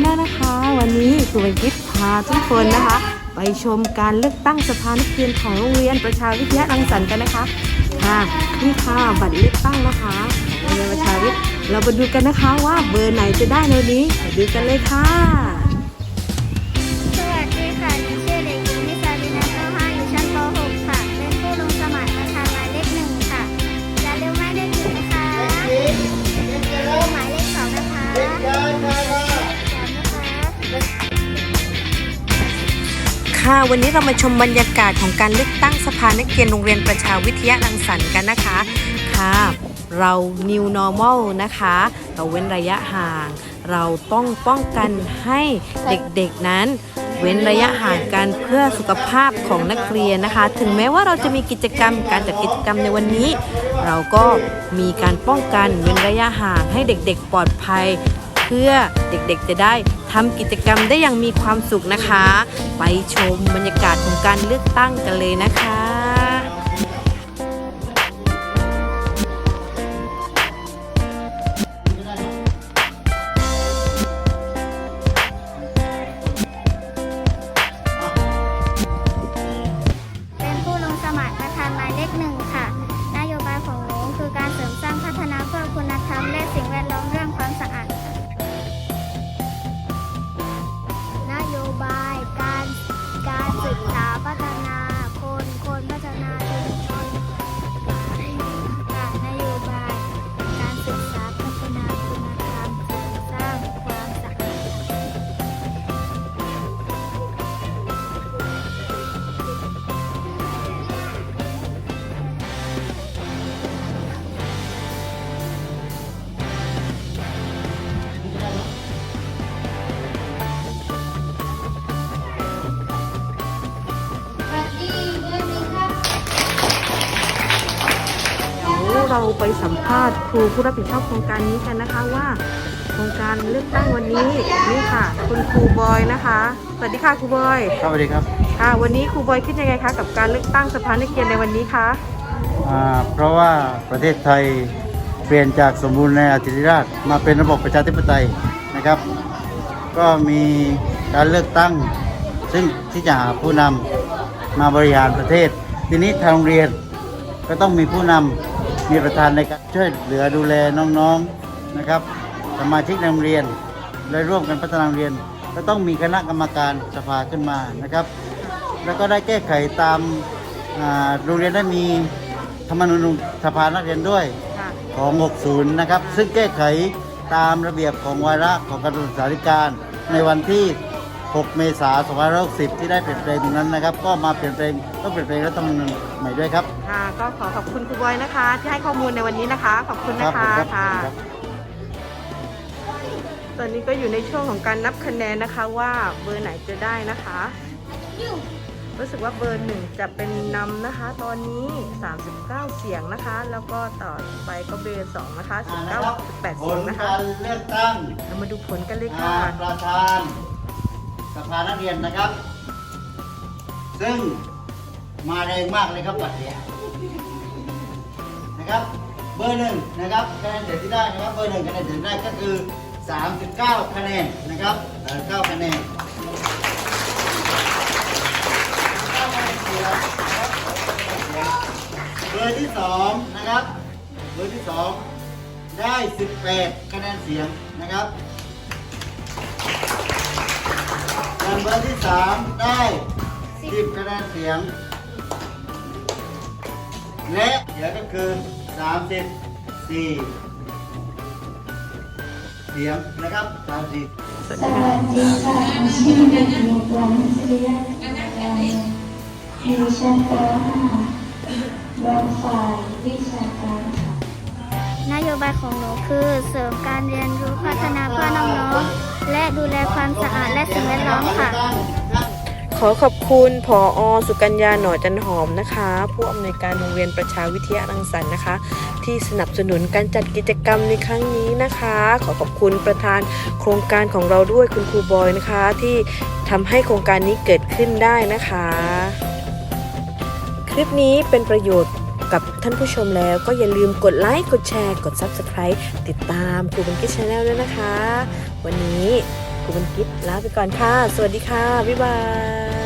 แนลนะคะ วันนี้คุณวันคิดพาทุกคนนะคะ ไปชมการเลือกตั้งสภานักเรียนของโรงเรียนประชาวิทยาลังสรรค์กันนะคะค่ะนี่ค่ะบัตรเลือกตั้งนะคะของโรงเรียนประชาวิทย์เรามาดูกันนะคะว่าเบอร์ไหนจะได้ในนนี้ไปดูกันเลยค่ะ ค่ะ วันนี้เรามาชมบรรยากาศของการเลือกตั้งสภานักเรียนโรงเรียนประชาวิทยาลังสรรค์กันนะคะค่ะ เรา new normal นะคะ เราเว้นระยะห่าง เราต้องป้องกันให้เด็กๆนั้นเว้นระยะห่างกันเพื่อสุขภาพของนักเรียนนะคะ ถึงแม้ว่าเราจะมีกิจกรรมการจัดกิจกรรมในวันนี้ เราก็มีการป้องกันเว้นระยะห่างให้เด็กๆ ปลอดภัย พื่อเด็กๆจะได้ทำกิจกรรมได้อย่างมีความสุขนะคะ ไปชมบรรยากาศของการเลือกตั้งกันเลยนะคะ เดี๋ยวเราไปสัมภาษณ์ครูผู้รับผิดชอบโครงการนี้กันนะคะว่า โครงการเลือกตั้งวันนี้นี่ค่ะ คุณครูบอยนะคะ สวัสดีค่ะครูบอยครับสวัสดีครับค่ะ วันนี้ครูบอยคิดยังไงคะกับการเลือกตั้งสภานักเรียนในวันนี้คะอ่าเพราะว่าประเทศไทยเปลี่ยนจากสมบูรณ์ในอาธิราชย์มาเป็นระบบประชาธิปไตยนะครับ ก็มีการเลือกตั้ง ซึ่งที่จะหาผู้นำมาบริหารประเทศ ทีนี้ทางโรงเรียนก็ต้องมีผู้นำ มีประธานในการช่วยเหลือดูแลน้องๆนะครับสมาชิกในโรงเรียนและร่วมกันพัฒนาโรงเรียน ก็ต้องมีคณะกรรมการสภาขึ้นมานะครับ แล้วก็ได้แก้ไขตามอ่าโรงเรียนได้มีธรรมนูญสภานักเรียนด้วยค่ะของ 60 นะครับ ซึ่งแก้ไขตามระเบียบของวาระของกระทรวงศึกษาธิการในวันที่ 6 เมษายน2560 ที่ได้เปลี่ยนแปลงตรงนั้นนะครับ ก็มาเปลี่ยนแปลงก็เปลี่ยนแปลงรัฐธรรมนูญใหม่ด้วยครับ ค่ะ ก็ขอขอบคุณครูบอยนะคะ ที่ให้ข้อมูลในวันนี้นะคะ ขอบคุณครันะผคะมครับค่ะครับ ตอนนี้ก็อยู่ในช่วงของการนับคะแนนนะคะว่าเบอร์ไหนจะได้นะคะ รู้สึกว่าเบอร์หนึ่งจะเป็นนำนะคะ ตอนนี้ 39 เสียงนะคะ แล้วก็ต่อไปก็เบอร์สองนะคะอ่านะครับ19 18ผเสียลงนะคะการเลือกตั้งเรามาดูผลกันเลยอ่าค่ะ ประธาน สภานักเรียนนะครับ ซึ่งมาแรงมากเลยครับบัตรเนี้ยนะครับ เบอร์หนึ่งนะครับคะแนนเสียงที่ได้นะครับเบอร์หนึ่งคะแนนเสียงที่ได้ก็คือ 39 คะแนนนะครับ39คะแนนเบอร์ที่สองนะครับ เบอร์ที่สองได้ 18 คะแนนเสียงนะครับ ส่วนเบอร์ที่สามได้สิบคะแนนเสียง และเดี๋ยวก็คือสามสิบสี่เสียงนะครับสามสิบสวัสสดีค่ะวัสดีค่ะชื่อเด็กหญิงกลังศิริยะอยู่ชั้นป .5 รองฝ่ายวิชาการค่ะนโยบายของหนูคือเสริมการเรียนรู้ และดูแลความสะอาดและสิ่งแวดล้อมค่ะ ขอขอบคุณผออสุกัญญาหน่อจันหอมนะคะ ผู้อำนวยการโรงเรียนประชาวิทยารังสรรค์นะคะ ที่สนับสนุนการจัดกิจกรรมในครั้งนี้นะคะ ขอขอบคุณประธานโครงการของเราด้วยคุณครูบอยนะคะ ที่ทำให้โครงการนี้เกิดขึ้นได้นะคะ คลิปนี้เป็นประโยชน์ กับท่านผู้ชมแล้วก็อย่าลืมกดไลค์กดแชร์ กด Subscribe ติดตามครูบันกิจชาแนลด้วยนะคะ วันนี้ครูบันกิจลาไปก่อนค่ะ สวัสดีค่ะ บ๊ายบาย